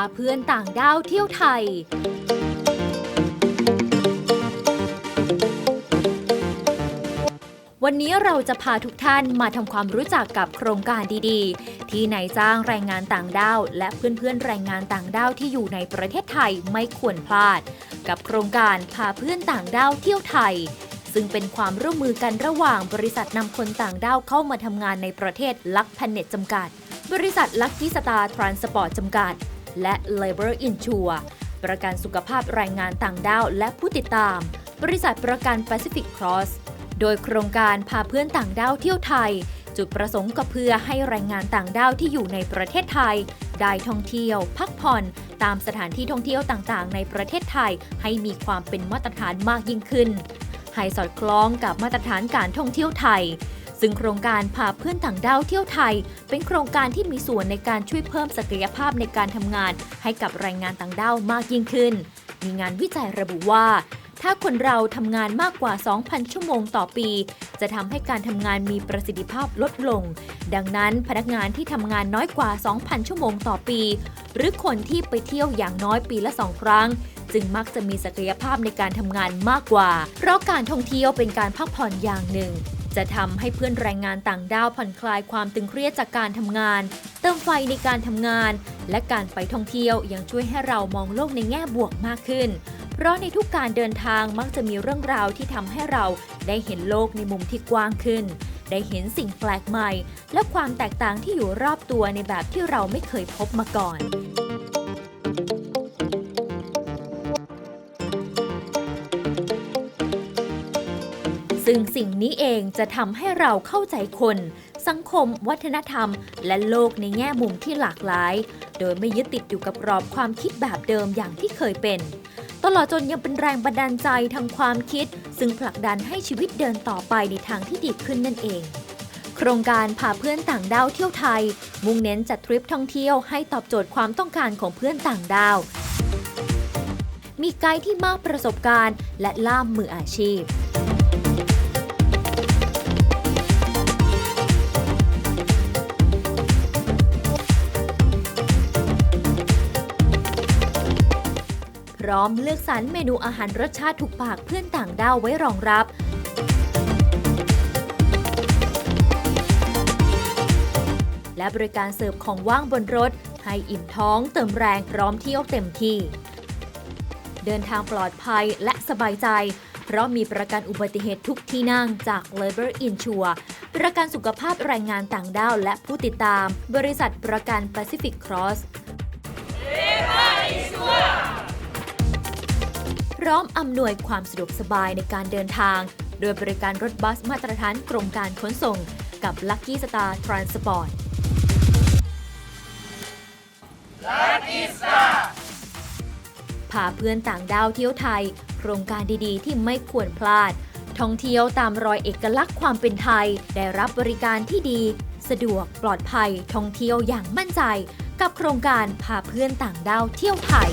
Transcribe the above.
าเพื่อนต่างด้าวเที่ยวไทย วันนี้เราจะพาทุกท่านมาทำความรู้จักกับโครงการดีๆ ที่นายจ้างแรงงานต่างด้าวและเพื่อนๆแรงงานต่างด้าวที่อยู่ในประเทศไทยไม่ควรพลาด กับโครงการพาเพื่อนต่างด้าวเที่ยวไทยซึ่งเป็นความร่วมมือกันระหว่างบริษัทนำคนต่างด้าวเข้ามาทำงานในประเทศลักแพนเน็ตจำกัด บริษัทลักกี้สตาทรานสปอร์ตจำกัด และ Labor Insure ประกันสุขภาพแรงงานต่างด้าวและผู้ติดตาม บริษัทประกัน Pacific Cross โดยโครงการพาเพื่อนต่างด้าวเที่ยวไทย จุดประสงค์ก็เพื่อให้แรงงานต่างด้าวที่อยู่ในประเทศไทย ได้ท่องเที่ยว พักผ่อน ตามสถานที่ท่องเที่ยวต่างๆ ในประเทศไทย ให้มีความเป็นมาตรฐานมากยิ่งขึ้น ให้สอดคล้องกับมาตรฐานการท่องเที่ยวไทย ซึ่งโครงการพาเพื่อนต่างด้าวเที่ยวไทย เป็นโครงการที่มีส่วนในการช่วยเพิ่มศักยภาพในการทำงาน ให้กับแรงงานต่างด้าวมากยิ่งขึ้น มีงานวิจัยระบุว่า ถ้าคนเราทำงานมากกว่า 2,000 ชั่วโมงต่อปี จะทำให้การทำงานมีประสิทธิภาพลดลง ดังนั้นพนักงานที่ทำงานน้อยกว่า 2,000 ชั่วโมงต่อปี หรือคนที่ไปเที่ยวอย่างน้อยปีละ2ครั้งจึงมักจะมีศักยภาพในการทำงานมากกว่า เพราะการท่องเที่ยวเป็นการพักผ่อนอย่างหนึ่ง จะทำให้เพื่อนแรงงานต่างด้าวผ่อนคลายความตึงเครียดจากการทำงาน เติมไฟในการทำงาน และการไปท่องเที่ยวยังช่วยให้เรามองโลกในแง่บวกมากขึ้น เพราะในทุกการเดินทางมักจะมีเรื่องราวที่ทำให้เราได้เห็นโลกในมุมที่กว้างขึ้น ได้เห็นสิ่งแปลกใหม่ และความแตกต่างที่อยู่รอบตัวในแบบที่เราไม่เคยพบมาก่อน ซึ่งสิ่งนี้เองจะทำให้เราเข้าใจคน สังคม วัฒนธรรม และโลกในแง่มุมที่หลากหลาย โดยไม่ยึดติดอยู่กับกรอบความคิดแบบเดิมอย่างที่เคยเป็น ตลอดจนยังเป็นแรงบันดาลใจทางความคิด ซึ่งผลักดันให้ชีวิตเดินต่อไปในทางที่ดีขึ้นนั่นเองโครงการพาเพื่อนต่างด้าวเที่ยวไทย มุ่งเน้นจัดทริปท่องเที่ยวให้ตอบโจทย์ความต้องการของเพื่อนต่างดาว มีไกด์ที่มากประสบการณ์ และล่ามมืออาชีพ ร้อมเลือกสรรเมนูอาหารรสชาติถูกปากเพื่อนต่างด้าวไว้รองรับ และบริการเสิร์ฟของว่างบนรถ ให้อิ่มท้องเติมแรงพร้อมเที่ยวเต็มที่ เดินทางปลอดภัยและสบายใจ เพราะมีประกันอุบัติเหตุทุกที่นั่งจาก Labor Insure ประกันสุขภาพแรงงานต่างด้าวและผู้ติดตาม บริษัทประกัน Pacific Cross ร้อมอำนวยความสะดวกสบายในการเดินทาง โดยบริการรถบัสมาตรฐานกรมการขนส่ง กับ Lucky Star Transport พาเพื่อนต่างด้าวเที่ยวไทย โครงการดีๆ ที่ไม่ควรพลาด ท่องเที่ยวตามรอยเอกลักษณ์ความเป็นไทย ได้รับบริการที่ดี สะดวกปลอดภัย ท่องเที่ยวอย่างมั่นใจ กับโครงการพาเพื่อนต่างด้าวเที่ยวไทย